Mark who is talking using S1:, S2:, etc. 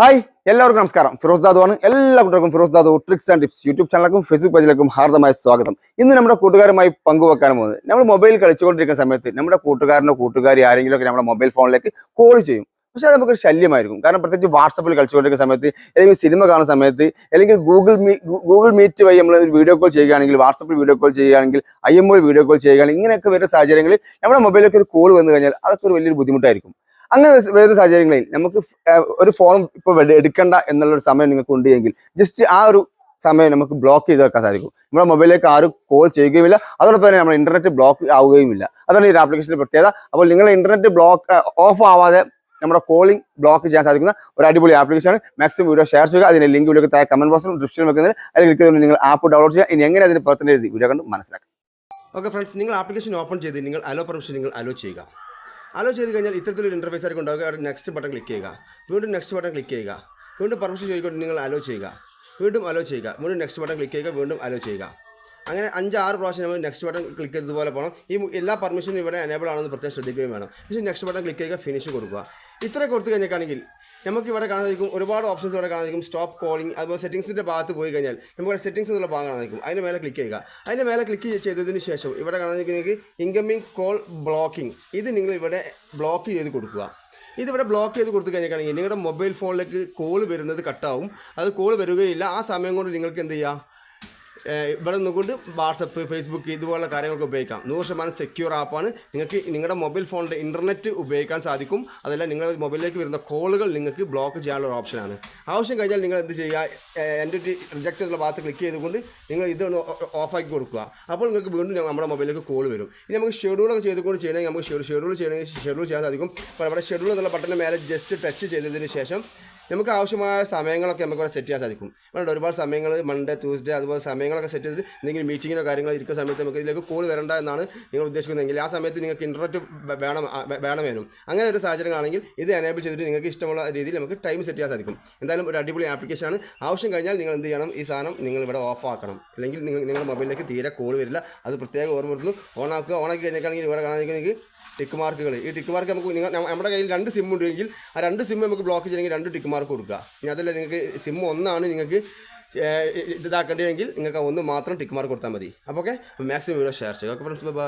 S1: Hi എല്ലാവർക്കും നമസ്കാരം. ഫിറോസ് ദാദു ആണ്. എല്ലാ കൂട്ടർക്കും Firoz Dadu tricks and tips YouTube ചാനലിലേക്കും Facebook പേജിലേക്കും ഹാർദമായ സ്വാഗതം. ഇന്ന് നമ്മുടെ കൂട്ടുകാരുമായി പങ്കുവെക്കാൻ പോകുന്നത് നമ്മൾ മൊബൈൽ കളിച്ചുകൊണ്ടിരിക്കുന്ന സമയത്ത് നമ്മുടെ കൂട്ടുകാരനോ കൂട്ടുകാരി ആരെങ്കിലും ഒക്കെ നമ്മുടെ മൊബൈൽ ഫോണിലേക്ക് കോൾ ചെയ്യും. പക്ഷെ അത് നമുക്കൊരു ശല്യമായിരിക്കും. കാരണം പ്രത്യേകിച്ച് വാട്സപ്പിൽ കളിച്ചുകൊണ്ടിരിക്കുന്ന സമയത്ത് അല്ലെങ്കിൽ സിനിമ കാണുന്ന സമയത്ത് അല്ലെങ്കിൽ ഗൂഗിൾ മീ ഗൂഗിൾ മീറ്റ് വഴി നമ്മൾ വീഡിയോ കോൾ ചെയ്യുകയാണെങ്കിൽ വാട്സപ്പിൽ വീഡിയോ കോൾ ചെയ്യുകയാണെങ്കിൽ ഐ എം വീഡിയോ കോൾ ചെയ്യുകയാണെങ്കിൽ ഇങ്ങനെയൊക്കെ വരുന്ന സാഹചര്യങ്ങളിൽ നമ്മുടെ മൊബൈലിലേക്ക് ഒരു കോൾ വന്നു കഴിഞ്ഞാൽ അതൊക്കെ ഒരു വലിയൊരു ബുദ്ധിമുട്ടായിരിക്കും. അങ്ങനെ വരുന്ന സാഹചര്യങ്ങളിൽ നമുക്ക് ഒരു ഫോം ഇപ്പൊ എടുക്കണ്ട എന്നുള്ള ഒരു സമയം നിങ്ങൾക്ക് ഉണ്ട് എങ്കിൽ ജസ്റ്റ് ആ ഒരു സമയം നമുക്ക് ബ്ലോക്ക് ചെയ്ത് വെക്കാൻ സാധിക്കും. നമ്മുടെ മൊബൈലിലേക്ക് ആരും കോൾ ചെയ്യുകയുമില്ല. അതോടൊപ്പം തന്നെ നമ്മുടെ ഇന്റർനെറ്റ് ബ്ലോക്ക് ആവുകയുമില്ല. അതാണ് ഈ ആപ്ലിക്കേഷന്റെ പ്രത്യേകത. അപ്പോൾ നിങ്ങളുടെ ഇന്റർനെറ്റ് ബ്ലോക്ക് ഓഫ് ആവാതെ നമ്മുടെ കോളിംഗ് ബ്ലോക്ക് ചെയ്യാൻ സാധിക്കുന്ന ഒരു അടിപൊളി ആപ്ലിക്കേഷനാണ് മാക്സിമം വീഡിയോ ഷെയർ ചെയ്യുക. അതിന്റെ ലിങ്ക് വീഡിയോ താഴെ കമന്റ് ബോക്സിലും ഡിസ്ക്രിപ്ഷനിൽ വെക്കുന്നത് അതിൽ ക്ലിക്ക് നിങ്ങൾ ആപ്പ് ഡൗൺലോഡ് ചെയ്യുക. ഇനി എങ്ങനെ അതിന്റെ പുറത്തിന്റെ വീഡിയോ കണ്ട് മനസ്സിലാക്കാം.
S2: ഓക്കെ ഫ്രണ്ട്സ് നിങ്ങൾ ആപ്ലിക്കേഷൻ ഓപ്പൺ ചെയ്ത് നിങ്ങൾ അലോ പെർമിഷൻ നിങ്ങൾ അലോ ചെയ്യുക. അലോ ചെയ്ത് കഴിഞ്ഞാൽ ഇത്തരത്തിലൊരു ഇന്റർഫേസ് ആയിരിക്കും ഉണ്ടാവുക. അവിടെ നെക്സ്റ്റ് ബട്ടൺ ക്ലിക്ക് ചെയ്യുക. വീണ്ടും നെക്സ്റ്റ് ബട്ടൺ ക്ലിക്ക് ചെയ്യുക. വീണ്ടും പെർമിഷൻ ചോദിക്കൊണ്ട് നിങ്ങൾ അലോ ചെയ്യുക. വീണ്ടും അലോ ചെയ്യുക. വീണ്ടും നെക്സ്റ്റ് ബട്ടൺ ക്ലിക്ക് ചെയ്യുക. വീണ്ടും അലോ ചെയ്യുക. അങ്ങനെ അഞ്ച് ആറ് പ്രാവശ്യം നമ്മൾ നെക്സ്റ്റ് ബട്ടൺ ക്ലിക്ക് ചെയ്തതുപോലെ പോകണം ഈ എല്ലാ പെർമിഷനും ഇവിടെ എനേബിൾ ആണെന്ന് പ്രത്യേകം ശ്രദ്ധിക്കുകയും വേണം. പക്ഷേ നെക്സ്റ്റ് ബട്ടൺ ക്ലിക്ക് ചെയ്യുക ഫിനിഷ് കൊടുക്കുക. ഇത്ര കൊടുത്തു കഴിഞ്ഞിട്ടാണെങ്കിൽ നമുക്ക് ഇവിടെ കാണാൻ സാധിക്കും ഒരുപാട് ഓപ്ഷൻസ് ഇവിടെ കാണാൻ സാധിക്കും. സ്റ്റോപ്പ് കോളിംഗ് അതുപോലെ സെറ്റിംഗ്സിന്റെ ഭാഗത്ത് പോയി കഴിഞ്ഞാൽ നമുക്ക് സെറ്റിംഗ്സ് എന്നുള്ള ഭാഗം കാണാൻ സാധിക്കും. അതിന് മേലെ ക്ലിക്ക് ചെയ്യുക. അതിന്റെ മേലെ ക്ലിക്ക് ചെയ്തതിന് ശേഷം ഇവിടെ കാണാൻ സാധിക്കും ഇൻകമിംഗ് കോൾ ബ്ലോക്കിംഗ് ഇത് നിങ്ങൾ ഇവിടെ ബ്ലോക്ക് ചെയ്ത് കൊടുക്കുക. ഇതിവിടെ ബ്ലോക്ക് ചെയ്ത് കൊടുത്തു കഴിഞ്ഞിട്ടാണെങ്കിൽ നിങ്ങളുടെ മൊബൈൽ ഫോണിലേക്ക് കോൾ വരുന്നത് കട്ടാവും അത് കോൾ വരികയില്ല. ആ സമയം കൊണ്ട് നിങ്ങൾക്ക് എന്ത് ചെയ്യാം? ഏഹ് ഇവിടെ നിന്നുകൊണ്ട് വാട്സപ്പ് ഫേസ്ബുക്ക് ഇതുപോലുള്ള കാര്യങ്ങൾക്ക് ഉപയോഗിക്കാം. നൂറ് ശതമാനം സെക്യൂർ ആപ്പാണ് നിങ്ങൾക്ക് നിങ്ങളുടെ മൊബൈൽ ഫോണിന്റെ ഇന്റർനെറ്റ് ഉപയോഗിക്കാൻ സാധിക്കും. അതല്ല നിങ്ങളുടെ മൊബൈലിലേക്ക് വരുന്ന കോളുകൾ നിങ്ങൾക്ക് ബ്ലോക്ക് ചെയ്യാനുള്ള ഒരു ഓപ്ഷനാണ് ആവശ്യം കഴിഞ്ഞാൽ നിങ്ങൾ എന്ത് ചെയ്യുക? എന്റെ റിജക്റ്റ് ചെയ്തുള്ള ഭാഗത്ത് ക്ലിക്ക് ചെയ്തുകൊണ്ട് നിങ്ങൾ ഇത് ഒന്ന് ഓഫാക്കി കൊടുക്കുക. അപ്പോൾ നിങ്ങൾക്ക് വീണ്ടും നമ്മുടെ മൊബൈലിലേക്ക് കോൾ വരും. ഇനി നമുക്ക് ഷെഡ്യൂളൊക്കെ ചെയ്തുകൊണ്ട് ചെയ്യണമെങ്കിൽ നമുക്ക് ഷെഡ്യൂൾ ചെയ്യണമെങ്കിൽ ഷെഡ്യൂൾ ചെയ്യാൻ സാധിക്കും. അപ്പോൾ അവിടെ ഷെഡ്യൂൾ എന്നുള്ള ബട്ടന്റെ മേലെ ജസ്റ്റ് ടച്ച് ചെയ്തതിന് ശേഷം നമുക്ക് ആവശ്യമായ സമയങ്ങളൊക്കെ നമുക്ക് ഇവിടെ സെറ്റ് ചെയ്യാൻ സാധിക്കും. വേണ്ട ഒരുപാട് സമയങ്ങൾ മൺഡേ ട്യൂസ്ഡേ അതുപോലെ സമയങ്ങളൊക്കെ സെറ്റ് ചെയ്തിട്ട് എന്തെങ്കിലും മീറ്റിങ്ങിനോ കാര്യങ്ങളോ ഇരിക്കുന്ന സമയത്ത് നമുക്ക് ഇതിലേക്ക് കോൾ വരേണ്ട എന്നാണ് നിങ്ങൾ ഉദ്ദേശിക്കുന്നതെങ്കിൽ ആ സമയത്ത് നിങ്ങൾക്ക് ഇന്റർനെറ്റ് വേണം വേണം വേണം വേണമേനും അങ്ങനെ ഒരു സാഹചര്യങ്ങളാണെങ്കിൽ ഇത് എനേബിൾ ചെയ്തിട്ട് നിങ്ങൾക്ക് ഇഷ്ടമുള്ള രീതിയിൽ നമുക്ക് ടൈം സെറ്റ് ചെയ്യാൻ സാധിക്കും. എന്തായാലും ഒരു അടിപൊളി ആപ്ലിക്കേഷൻ ആണ്. ആവശ്യം കഴിഞ്ഞാൽ നിങ്ങൾ എന്ത് ചെയ്യണം? ഈ സാധനം നിങ്ങൾ ഇവിടെ ഓഫ് ആക്കണം. അല്ലെങ്കിൽ നിങ്ങൾ നിങ്ങളുടെ മൊബൈലിലേക്ക് തീരെ കോൾ വരില്ല. അത് പ്രത്യേകം ഓർമ്മ വരുന്നു ഓൺ ആക്കി കഴിഞ്ഞാൽ ഇവിടെ കാണാൻ നിങ്ങൾക്ക് ടിക്ക് മാർക്കുകൾ ഈ ടിക്ക് മാർക്ക് നമുക്ക് നമ്മുടെ കയ്യിൽ രണ്ട് സിം ഉണ്ടെങ്കിൽ ആ രണ്ട് സിം നമുക്ക് ബ്ലോക്ക് ചെയ്യണമെങ്കിൽ രണ്ട് ടിക്ക് മാർക്ക് കൊടുക്കുക. ഇനി അതല്ല നിങ്ങൾക്ക് സിം ഒന്നാണ് നിങ്ങൾക്ക് ഇതാക്കേണ്ടതെങ്കിൽ നിങ്ങൾക്ക് ഒന്ന് മാത്രം ടിക്ക് മാർക്ക് കൊടുത്താൽ മതി. അപ്പോൾ ഓക്കെ മാക്സിമം വീഡിയോ ഷെയർ ചെയ്യുക. Okay friends bye